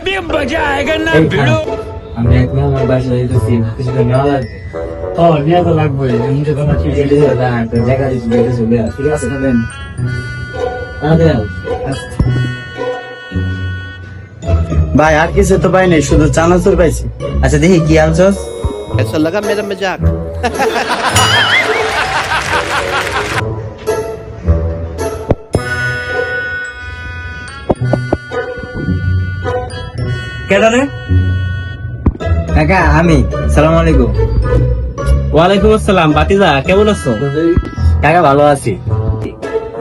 अभी मजा आएगा ना এই भिड़ो খান, আমি এক আমার বাসায় যাইতেছি কিছু তো নেওয়া লাগবে ও নিয়ে তো লাগবে আমি তো তোমার ঠিক আছে দাদা একটা জায়গা দিচ্ছি বেড়ে চলে আস। ঠিক আছে খাবেন ভাই আর কিছু তো পাই নাই শুধু চানাচুর পাইছি আচ্ছা দেখি কি আনছস ऐसा लगा मेरा मजाक কাকা আমি। সালাম আলাইকুম। ওয়ালাইকুম আসসালাম বাতিজা কেমন আছো? কাকা ভালো আছি।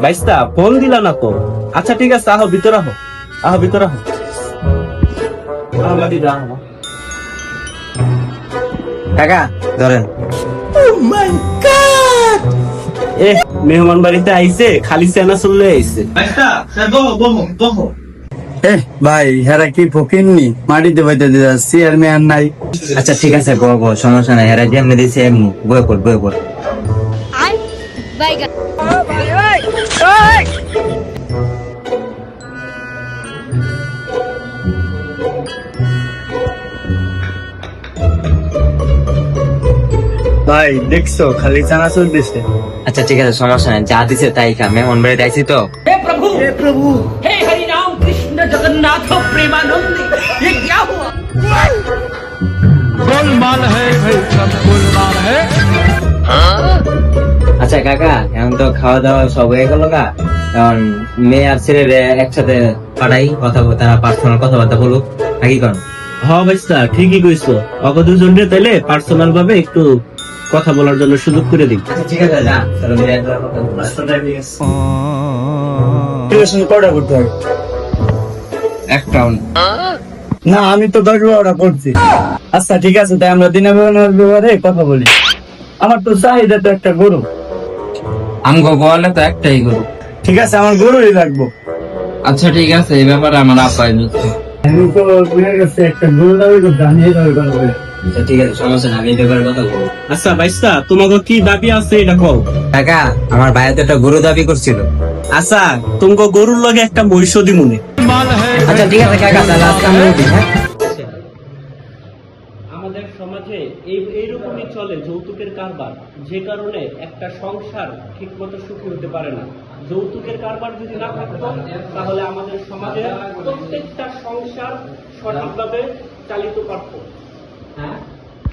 বাইস্তা ফোন দিলা না তো? আচ্ছা ঠিক আছে আহো ভিতর আহো। আহো ভিতর আহো। আহো, বাতিজা, আহো। কাকা ধরেন। এ মেহমান বাড়িতে আইছে খালি সেনা চলে আইছে। এহ ভাই হেরা কি ফকিননি মাটিতে আর নাই। আচ্ছা ঠিক আছে গো গো সমস্যা নাই হেরা যেমনি দিছে এমনি। বয়ে বয়ে ভাই দেখছ খালি চানাচুর দিছে আচ্ছা ঠিক আছে সমস্যা নাই যা দিছে তাই খা মেহমান বাড়িতে দেখছি তো। হে প্রভু! হে প্রভু! হে कृष्ण जगन्नाथ प्रेमानंद ये क्या हुआ আচ্ছা কাকা এখন তো খাওয়া দাওয়া সব হয়ে গেল গা এখন মেয়ে আর ছেলে একসাথে পাঠাই কথা বল- তারা পার্সোনাল কথাবার্তা বলুক নাকি কন হ বাইস্তা ঠিকই কইছো অগ দুজন রে তাইলে পার্সোনাল ভাবে একটু কথা বলার জন্য সুযোগ করে দিই আচ্ছা ঠিক আছে যা চলো মেয়ে একবার কথা বলো। টিউশন কটা করতে হবে না আমি তো দশ বারোটা করছি। আচ্ছা ঠিক আছে তাই আমরা ব্যাপারে কথা বলি। আমার তো চাহিদা তো একটা গরু। আমগো বলে তো একটাই গরু। ঠিক আছে আমার গরুই লাগবো। আচ্ছা ঠিক আছে এই ব্যাপারে আমার আপাই নিচ্ছে। আমি তো বুঝে গেছে একটা গরু দাবি করতে আমি এই আচ্ছা ঠিক আছে সমস্যা নাই আমি ব্যাপারে কথা বলব। আচ্ছা বাইস্তা তোমাকে কি দাবি আছে এটা কও? কাকা আমার ভাইয়া তো একটা গরু দাবি করছিল। আচ্ছা তোমাকে গরুর লগে একটা মহিষ দিমুনে আচ্ছা হ্যাঁ? আমাদের সমাজে এই এইরকমই চলে যৌতুকের কারবার। যে কারণে একটা সংসার ঠিকমতো সুখী হতে পারে না। যৌতুকের কারবার যদি না থাকতো, তাহলে আমাদের সমাজে প্রত্যেকটা সংসার সঠিকভাবে চালিত পারত।